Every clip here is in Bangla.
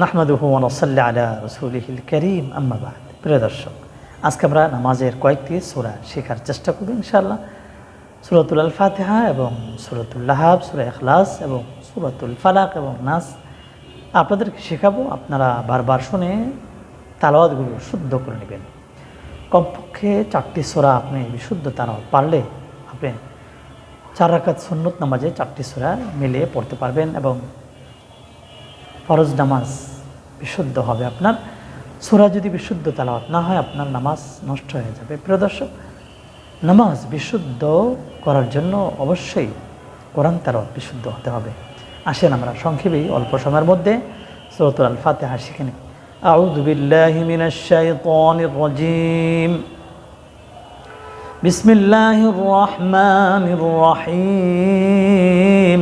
নাহমাদুহু ওনসল্লা আলা রসুলহিল করিম। আম্মাবাদ প্রিয় দর্শক, আজকে আমরা নামাজের কয়েকটি সুরা শেখার চেষ্টা করব ইনশাআল্লাহ। সুরতুল আল ফাতেহা এবং সুরতুল লাহাব, সুরা এখলাস এবং সুরতুল ফালাক এবং নাস। আপনাদেরকে শেখাবো, আপনারা বারবার শুনে তালাওয়াতগুলো শুদ্ধ করে নেবেন। কমপক্ষে চারটি সোরা আপনি বিশুদ্ধ তালাওয়াত পারলে আপনি চার রাকাত সুন্নত নামাজে চারটি সোরা মিলিয়ে পড়তে পারবেন এবং ফরজ নামাজ বিশুদ্ধ হবে আপনার সোরা যদি বিশুদ্ধ তালাওয়াত না হয় আপনার নামাজ নষ্ট হয়ে যাবে প্রিয় দর্শক নামাজ বিশুদ্ধ করার জন্য অবশ্যই কোরআন তালাওয়াত বিশুদ্ধ হতে হবে আসেন আমরা সংক্ষেপেই অল্প সময়ের মধ্যে সৌতুল আল ফাতেহা শিখে নিই أعوذ بالله من الشيطان الرجيم بسم الله الرحمن الرحيم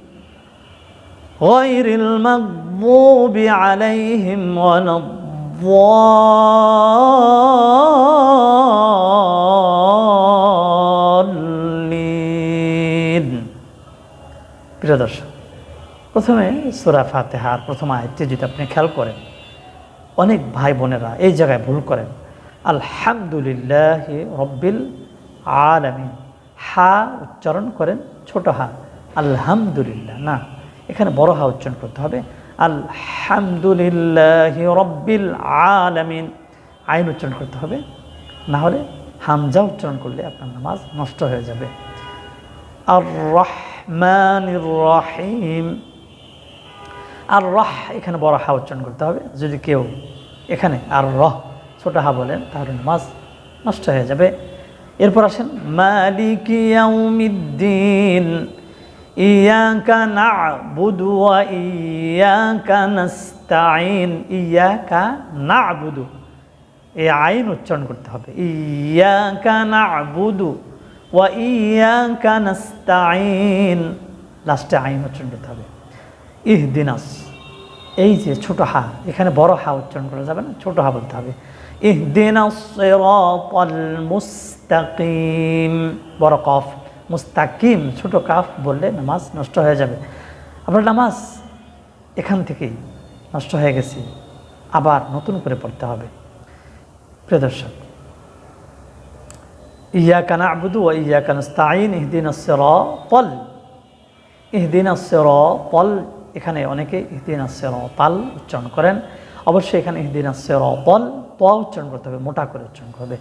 غير المغضوب عليهم ولا الضالين প্রিয় দর্শক প্রথমে সুরা ফাতেহার প্রথম আয়ত্তে যদি আপনি খেয়াল করেন অনেক ভাই বোনেরা এই জায়গায় ভুল করেন আলহামদুলিল্লাহ রব্বিল আলামিন হা উচ্চারণ করেন ছোট হা আলহামদুলিল্লাহ না এখানে বড় হা উচ্চারণ করতে হবে। আলহামদুলিল্লাহ রব্বিল আলামিন। আইন উচ্চারণ করতে হবে। না হলে হামজা উচ্চারণ করলে আপনার নামাজ নষ্ট হয়ে যাবে। আর রহমান রহিম। আর রহ এখানে বড় হা উচ্চারণ করতে হবে। যদি কেউ এখানে আর রহ ছোট হা বলেন, তাহলে নামাজ নষ্ট হয়ে যাবে। এরপর আসেন, মালিক ইয়াউমিদ্দিন। ইয়াকা না'বুদু ওয়া ইয়াকা নাস্তাঈন ইয়াকা না'বুদু এই আইন উচ্চারণ করতে হবে। ইয়াকা না'বুদু ওয়া ইয়াকা নাস্তাঈন লাস্টে আইন উচ্চারণ করতে হবে। ইহদিনাস। এই যে ছোট হা, এখানে বড় হা উচ্চারণ করা যাবে না, ছোট হা বলতে হবে। ইহদিনাস সিরাতাল মুস্তাকিম। বড় কফ। মুস্তাকিম, ছোট কাফ বললে নামাজ নষ্ট হয়ে যাবে। আপনার নামাজ এখান থেকেই নষ্ট হয়ে গেছে, আবার নতুন করে পড়তে হবে। প্রিয় দর্শক ইয়া কানা আবুদু ও ইয়া কানাস্তাইন ইহদিন পল ইহদিন পল এখানে অনেকে ইহদিন পাল উচ্চারণ করেন। অবশ্যই এখানে ইহদিন পল ত উচ্চারণ করতে হবে, মোটা করে উচ্চারণ করবে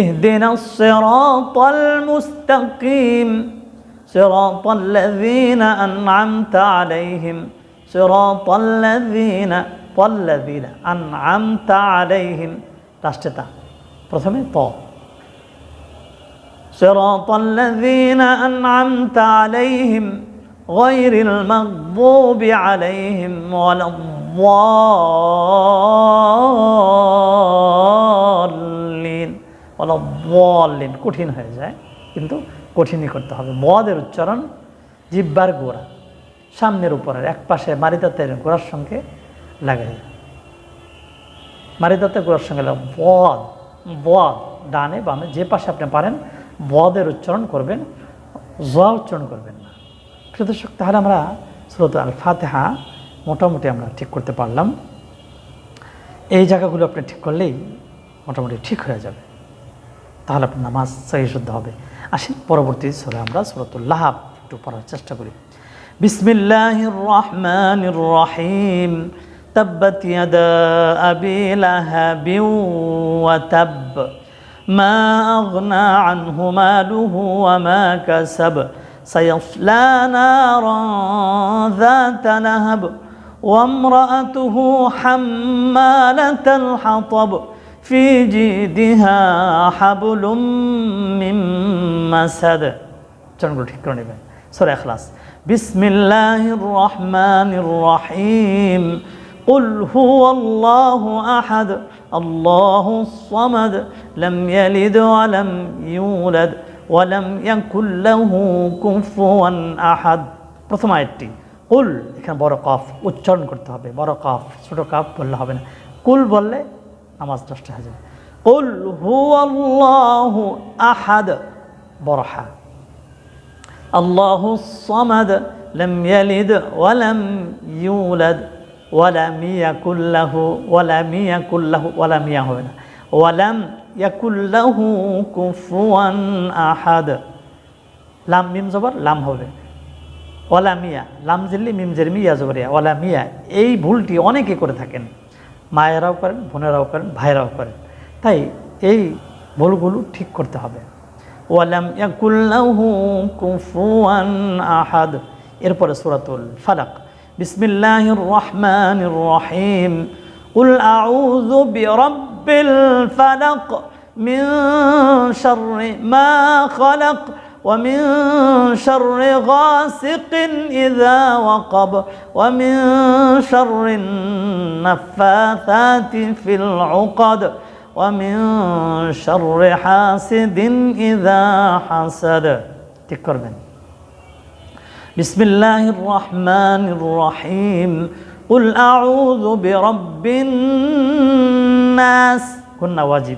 اهدنا الصراط المستقيم صراط الذين أنعمت عليهم صراط الذين والذين أنعمت عليهم লাস্টেটা প্রথমে ত صراط الذين أنعمت عليهم غير المغضوب عليهم ولا الضالين ওলা বলেন কঠিন হয়ে যায়, কিন্তু কঠিনই করতে হবে। বদের উচ্চারণ, জিব্বার গোড়া, সামনের উপরের, এক পাশে মারিদাতের গোড়ার সঙ্গে লাগাই। মারিদাতের গোড়ার সঙ্গে বদ বদ ডানে বামে, যে পাশে আপনি পারেন বদের উচ্চারণ করবেন জোয়া উচ্চারণ করবেন না। প্রিয়দর্শক তাহলে আমরা স্রোত আল ফাতেহা মোটামুটি আমরা ঠিক করতে পারলাম। এই জায়গাগুলো আপনি ঠিক করলেই মোটামুটি ঠিক হয়ে যাবে। তাহলে আপনার নামাজ সহি শুদ্ধ হবে আসেন পরবর্তী সুরে আমরা সুরতুল্লাহ একটু পড়ার চেষ্টা করি বিসমিল্লাহ রহমান রহিম تبت يدا أبي لهب وتب ما أغنى عنه ماله وما كسب سيصلى نارا ذات لهب وامرأته حمالة الحطب في جيدها حبل من مسد চরণগুলো ঠিক করে নেবেন সরে এখলাস বিসমিল্লাহির রহমানির রহিম قل هو الله أحد الله الصمد لم يلد ولم يولد ولم يكن له كفوا أحد প্রথম আয়াতটি কুল এখানে বড় কফ উচ্চারণ করতে হবে বড় কফ ছোট কাফ বললে হবে না কুল বললে নামাজ নষ্ট হয়ে যাবে কুল হুয়াল্লাহু আহাদ বড় হা আল্লাহু সামাদ لم يلد ولم يولد ولم يكن له ولم يكن له ولم يهون ولم يكن له كفوا أحد লাম মিম জবর লাম হবে ওলামিয়া লাম জিল্লি মিম জেরমি ইয়া জবরিয়া ওলামিয়া এই ভুলটি অনেকে করে থাকেন মায়েরাও করেন, বোনেরাও করেন, ভাইরাও করেন। তাই এই ভুলগুলো ঠিক করতে হবে। ওয়ালাম ইয়াকুল্লাহু কুফুয়ান আহাদ। এরপরে সুরাতুল ফালাক। বিসমিল্লাহির রহমান রহিম। উল আউযু বিরাব্বিল ফালাক মিন শাররি মা খালাক। ومن شر غاسق إذا وقب ومن شر النفاثات في العقد ومن شر حاسد إذا حسد. تكرمن بسم الله الرحمن الرحيم قل أعوذ برب الناس كنا واجب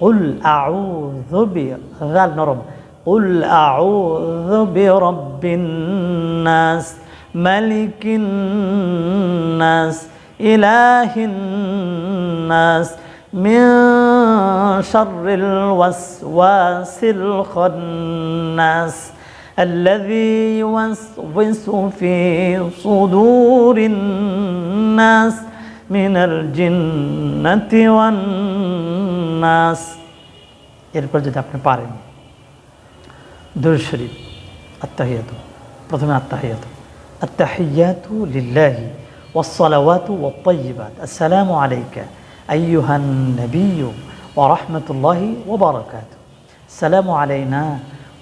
قل أعوذ بغال نرم. قل أعوذ برب الناس ملك الناس إله الناس. من شر الوسواس الخناس الذي يوسوس في صدور الناس. من الجنة والناس এরপর যদি আপনি পারেন দুর শরীফ আত্মাহিয়াত প্রথমে আত্মাহিয়াত আত্তাহিয়াত লিল্লাহি والصلوات والطيبات السلام عليك أيها النبي ورحمة الله وبركاته السلام علينا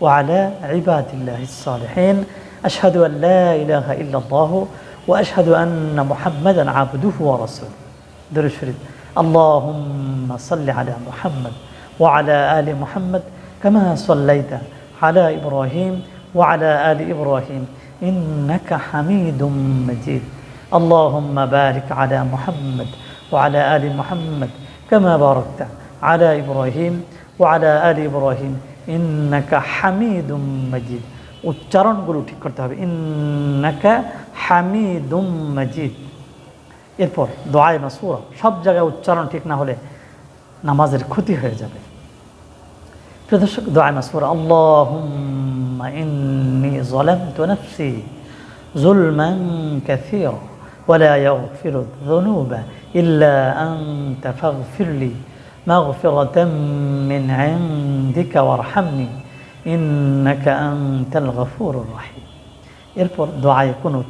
وعلى عباد الله الصالحين أشهد أن لا إله إلا الله وأشهد أن محمدا عبده ورسوله در الشريف اللهم صل على محمد وعلى آل محمد كما صليت على إبراهيم وعلى آل إبراهيم إنك حميد مجيد اللهم بارك على محمد وعلى آل محمد كما باركت على إبراهيم وعلى آل إبراهيم إنك حميد مجيد উচ্চারণগুলো ঠিক করতে হবে ইন্নাকা হামিদুম মাজিদ এরপর দোয়ায় মাসুরা সব জায়গায় উচ্চারণ ঠিক না হলে নামাজের ক্ষতি হয়ে যাবে প্রিয় দর্শক দোয়ায় মাসুরা আল্লাহুম্মা ইন্নি যালামতু নাফসি যুলমান কাসীরা ولا يغفر الذنوب إلا أنت فاغفر لي مغفرة من عندك وارحمني إنك أنت الغفور الرحيم এরপর দোয়ায় কুনুত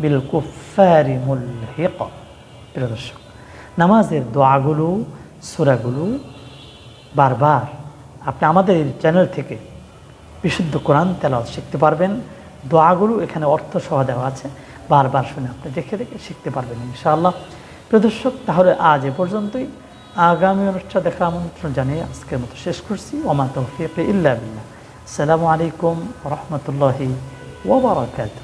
বিল কুফারি মুল্হেক। প্রিয় দর্শক, নামাজের দোয়াগুলো, সুরাগুলো বারবার আপনি আমাদের চ্যানেল থেকে বিশুদ্ধ কোরআন তেলাওয়াত শিখতে পারবেন। দোয়াগুলো এখানে অর্থ সহ দেওয়া আছে। বারবার শুনে আপনি দেখে দেখে শিখতে পারবেন ইনশাআল্লাহ। প্রদর্শক তাহলে আজ এ পর্যন্তই। আগামী অনুষ্ঠান দেখার আমন্ত্রণ জানিয়ে আজকের মতো শেষ করছি। ওমা তৌফিক ইল্লা সালামু আলাইকুম রহমতুল্লাহি ওবরাকাতু